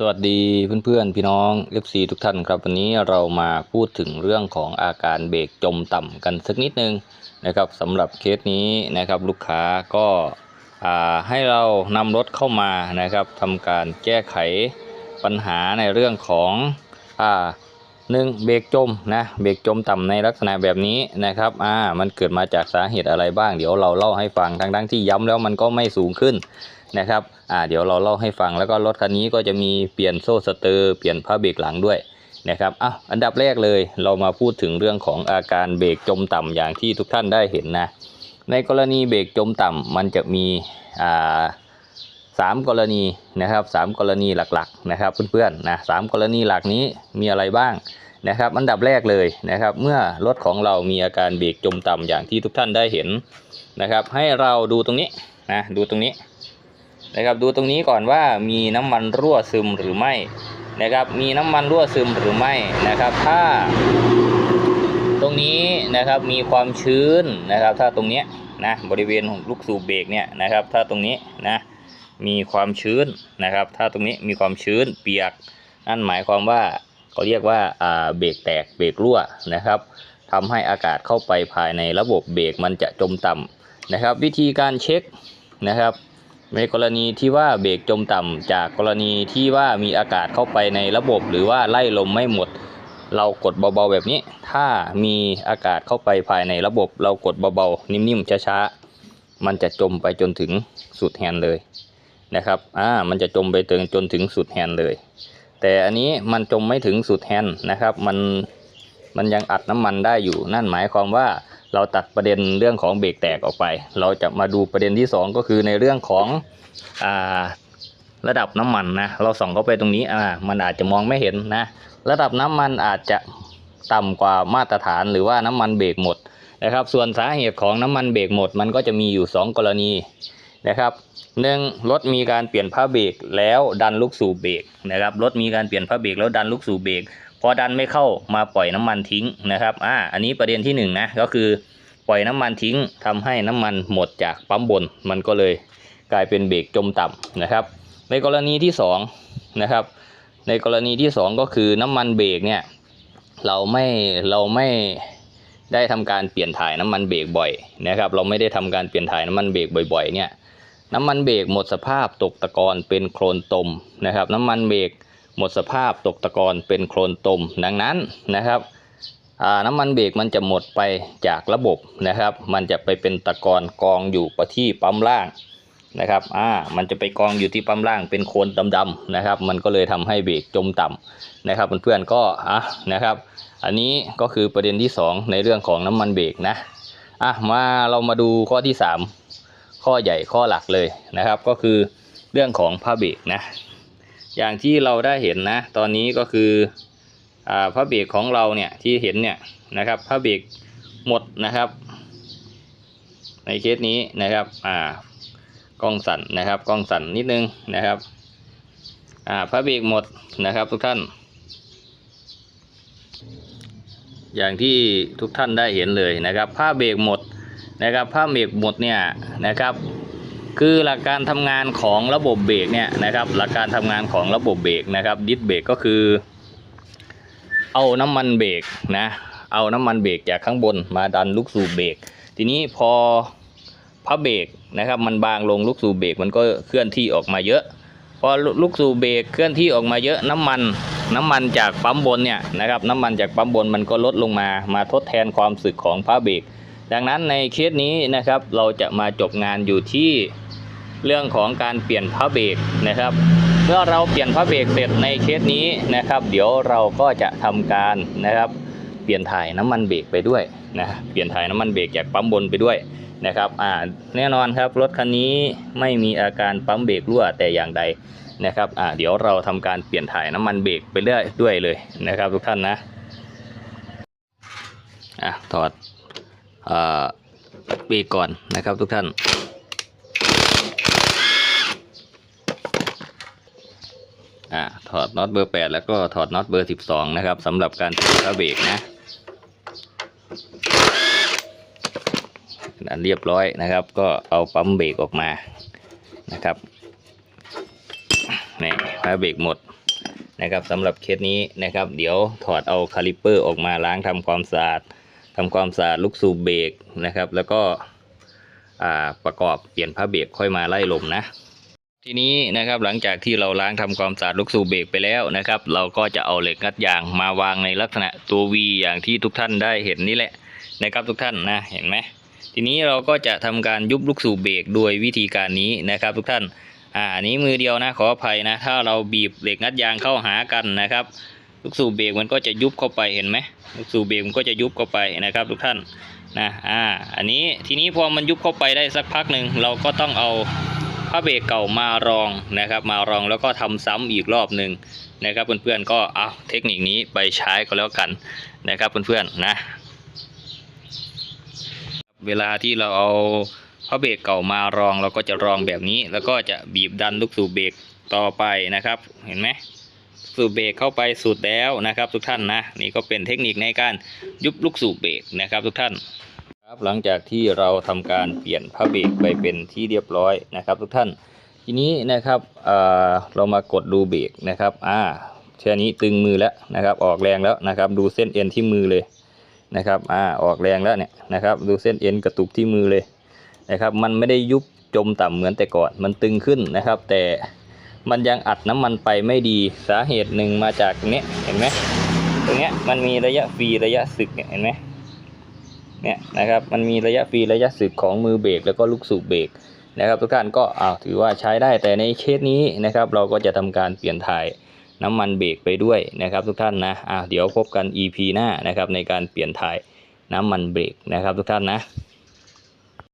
สวัสดีเพื่อนๆ พี่น้องเอฟซีทุกท่านครับ วันนี้เรามาพูดถึงเรื่องของอาการเบรกจมต่ำกันสักนิดนึงนะครับสำหรับเคสนี้นะครับลูกค้าก็ให้เรานำรถเข้ามานะครับทำการแก้ไขปัญหาในเรื่องของอ่า หนึ่งเบรกจมนะเบรกจมต่ำในลักษณะแบบนี้นะครับอ่ามันเกิดมาจากสาเหตุอะไรบ้าง เดี๋ยวเราเล่าให้ฟังทั้งๆที่ย้ำแล้วมันก็ไม่สูงขึ้นนะครับอ่าเดี๋ยวเราเล่าให้ฟังแล้วก็รถคันนี้ก็จะมีเปลี่ยนโซ่สเตอร์เปลี่ยนผ้าเบรกหลังด้วยนะครับอะอันดับแรกเลยเรามาพูดถึงเรื่องของอาการเบรกจมต่ำอย่างที่ทุกท่านได้เห็นนะในกรณีเบรกจมต่ำมันจะมีอ่าสามกรณีนะครับสามกรณีหลักๆนะครับเพื่อนๆนะสามกรณีหลักนี้มีอะไรบ้าง นะครับอันดับแรกเลยนะครับ เมื่อรถของเรามีอาการเบรกจมต่ำอย่างที่ทุกท่านได้เห็นนะครับ ให้เราดูตรงนี้นะดูตรงนี้นะครับดูตรงนี้ก่อนว่ามีน้ำมันรั่วซึมหรือไม่นะครับ มีน้ำมันรั่วซึมหรือไม่นะครับ ถ้า ตรงนี้นะครับมีความชื้นนะครับ ถ้าตรงนี้นะบริเวณของลูกสูบเบรกเนี่ยนะครับ ถ้าตรงนี้นะมีความชื้นนะครับ ถ้าตรงนี้มีความชื้นเปียกนั่นหมายความว่า เขาเรียกว่าเบรกแตกเบรกรั่วนะครับทำให้อากาศเข้าไปภายในระบบเบรกมันจะจมต่ำนะครับ วิธีการเช็คนะครับ ในกรณีที่ว่าเบรกจมต่ำจากกรณีที่ว่ามีอากาศเข้าไปในระบบ หรือว่าไล่ลมไม่หมด เรากดเบาๆแบบนี้ ถ้ามีอากาศเข้าไปภายในระบบ เรากดเบาๆนิ่มๆช้าๆมันจะจมไปจนถึงสุดแฮนเลยนะครับอ่ามันจะจมไปถึงจนถึงสุดแฮนเลย แต่อันนี้มันจมไม่ถึงสุดแฮนนะครับ มันมันยังอัดน้ำมันได้อยู่ นั่นหมายความว่าเราตัดประเด็นเรื่องของเบรกแตกออกไป เราจะมาดูประเด็นที่สองก็คือในเรื่องของอ่าระดับน้ำมันนะ เราส่องเข้าไปตรงนี้อ่ามันอาจจะมองไม่เห็นนะ ระดับน้ำมันอาจจะต่ำกว่ามาตรฐานหรือว่าน้ำมันเบรกหมดนะครับ ส่วนสาเหตุของน้ำมันเบรกหมด มันก็จะมีอยู่ 2 กรณี นะครับหนึ่งรถมีการเปลี่ยนผ้าเบรกแล้วดันลูกสูบเบรกนะครับรถมีการเปลี่ยนผ้าเบรกแล้วดันลูกสูบเบรกพอดันไม่เข้ามาปล่อยน้ำมันทิ้งนะครับอ่าอันนี้ประเด็นที่หนึ่งนะก็คือปล่อยน้ำมันทิ้งทำให้น้ำมันหมดจากปั๊มบน มันก็เลยกลายเป็นเบรกจมต่ำนะครับ ในกรณีที่สองนะครับในกรณีที่สองก็คือน้ำมันเบรกเนี่ยเราไม่เราไม่ได้ทำการเปลี่ยนถ่ายน้ำมันเบรกบ่อยนะครับ เราไม่ได้ทำการเปลี่ยนถ่ายน้ำมันเบรกบ่อยๆเนี่ย น้ำมันเบรกหมดสภาพตกตะกอนเป็นโคลนตมนะครับ น้ำมันเบรกหมดสภาพตกตะกอนเป็นโคลนตม ดังนั้นนะครับน้ำมันเบรกมันจะหมดไปจากระบบนะครับ มันจะไปเป็นตะกอนกองอยู่ประที่ปั๊มล่างนะครับ อ่า มันจะไปกองอยู่ที่ปั๊มล่างเป็นโคลนดำๆนะครับ มันก็เลยทำให้เบรกจมต่ำนะครับเพื่อนๆก็ อะ นะครับ อันนี้ก็คือประเด็นที่ 2 ในเรื่องของน้ำมันเบรกนะ อะ มาเรามาดูข้อที่ 3 ข้อใหญ่ข้อหลักเลยนะครับ ก็คือเรื่องของผ้าเบรกนะ อย่างที่เราได้เห็นนะ ตอนนี้ก็คืออ่าผ้าเบรกของเราเนี่ยที่เห็นเนี่ยนะครับผ้าเบรกหมดนะครับ ในเคสนี้นะครับอ่ากล้องสั่นนะครับกล้องสั่นนิดนึงนะครับอ่าพระเบรกหมดนะครับทุกท่าน อย่างที่ทุกท่านได้เห็นเลยนะครับผ้าเบรกหมด นะครับผ้าเบรกหมดเนี่ยนะครับ คือหลักการทำงานของระบบเบรกเนี่ยนะครับ หลักการทำงานของระบบเบรกนะครับดิสเบรกก็คือ เอาน้ำมันเบรกนะเอาน้ำมันเบรกจากข้างบนมาดันลูกสูบเบรกทีนี้พอพับเบรกนะครับมันบางลงลูกสูบเบรกมันก็เคลื่อนที่ออกมาเยอะ พอลูกสูบเบรกเคลื่อนที่ออกมาเยอะน้ำมันน้ำมันจากปั๊มบนเนี่ยนะครับน้ำมันจากปั๊มบนมันก็ลดลงมามาทดแทนความสึกของผ้าเบรก ดังนั้นในเคสนี้นะครับเราจะมาจบงานอยู่ที่เรื่องของการเปลี่ยนผ้าเบรกนะครับ เมื่อเราเปลี่ยนผ้าเบรกเสร็จในเคสนี้นะครับ เดี๋ยวเราก็จะทำการนะครับเปลี่ยนถ่ายน้ำมันเบรกไปด้วยนะเปลี่ยนถ่ายน้ำมันเบรกจากปั๊มบนไปด้วยนะครับอ่าแน่นอนครับรถคันนี้ไม่มีอาการปั๊มเบรกรั่วแต่อย่างใดนะครับอ่าเดี๋ยวเราทำการเปลี่ยนถ่ายน้ำมันเบรกไปเรื่อยด้วยเลยนะครับ ทุกท่านนะอะถอด อ่าเบรกก่อนนะครับทุกท่าน อ่าถอดน็อตเบอร์ 8 แล้วก็ถอดน็อตเบอร์ 12 นะครับสำหรับการติดฝาเบรกนะอันเรียบร้อยนะครับ ก็เอาปั๊มเบรกออกมานะครับนี่ผ้าเบรกหมดนะครับสำหรับเคสนี้นะครับ เดี๋ยวถอดเอาคาลิปเปอร์ออกมาล้างทำความสะอาด ทำความสะอาดลูกสูบเบรกนะครับ แล้วก็ประกอบเปลี่ยนผ้าเบรกค่อยมาไล่ลมนะ ทีนี้นะครับหลังจากที่เราล้างทำความสะอาดลูกสูบเบรกไปแล้วนะครับ เราก็จะเอาเหล็กงัดยางมาวางในลักษณะตัว V อย่างที่ทุกท่านได้เห็นนี่แหละนะครับทุกท่านนะเห็นไหมทีนี้เราก็จะทำการยุบลูกสูบเบรกโดยวิธีการนี้นะครับ ทุกท่านอ่านี้มือเดียวนะขออภัยนะ ถ้าเราบีบเหล็กงัดยางเข้าหากันนะครับ ลูกสูบเบรกมันก็จะยุบเข้าไปเห็นไหมลูกสูบเบรกมันก็จะยุบเข้าไปนะครับ ทุกท่านนะอ่าอันนี้ทีนี้พอมันยุบเข้าไปได้สักพักหนึ่งเราก็ต้องเอาผ้าเบรกเก่ามารองนะครับ มารองแล้วก็ทำซ้ำอีกรอบหนึ่งนะครับเพื่อนๆก็เอาเทคนิคนี้ไปใช้ก็แล้วกันนะครับเพื่อนๆนะ เวลาที่เราเอาผ้าเบรกเก่ามารองเราก็จะรองแบบนี้ แล้วก็จะบีบดันลูกสูบเบรกต่อไปนะครับ เห็นไหม สูบเบรกเข้าไปสุดแล้วนะครับ ทุกท่านนะนี่ก็เป็นเทคนิคในการยุบลูกสูบเบรกนะครับ ทุกท่านครับหลังจากที่เราทำการเปลี่ยนผ้าเบรกไปเป็นที่เรียบร้อยนะครับ ทุกท่าน ทีนี้นะครับเอ่อเรามากดดูเบรกนะครับอ่าแค่นี้ตึงมือแล้วนะครับ ออกแรงแล้วนะครับ ดูเส้นเอ็นที่มือเลยนะครับอ่าออกแรงแล้วเนี่ยนะครับ ดูเส้นเอ็นกระตุกที่มือเลยนะครับ มันไม่ได้ยุบจมต่ำเหมือนแต่ก่อนมันตึงขึ้นนะครับ แต่ มันยังอัดน้ำมันไปไม่ดีสาเหตุหนึ่งมาจากตรงเนี้ยเห็นไหมตรงเนี้ยมันมีระยะฟรีระยะสึกเนี่ยเห็นไหมเนี่ยนะครับมันมีระยะฟรีระยะสึกของมือเบรกแล้วก็ลูกสูบเบรกนะครับ ทุกท่านก็อ้าวถือว่าใช้ได้แต่ในเคสนี้นะครับ เราก็จะทำการเปลี่ยนถ่ายน้ำมันเบรกไปด้วยนะครับ ทุกท่านนะอ่าวเดี๋ยวพบกัน EP หน้านะครับในการเปลี่ยนถ่ายน้ำมันเบรกนะครับ ทุกท่านนะ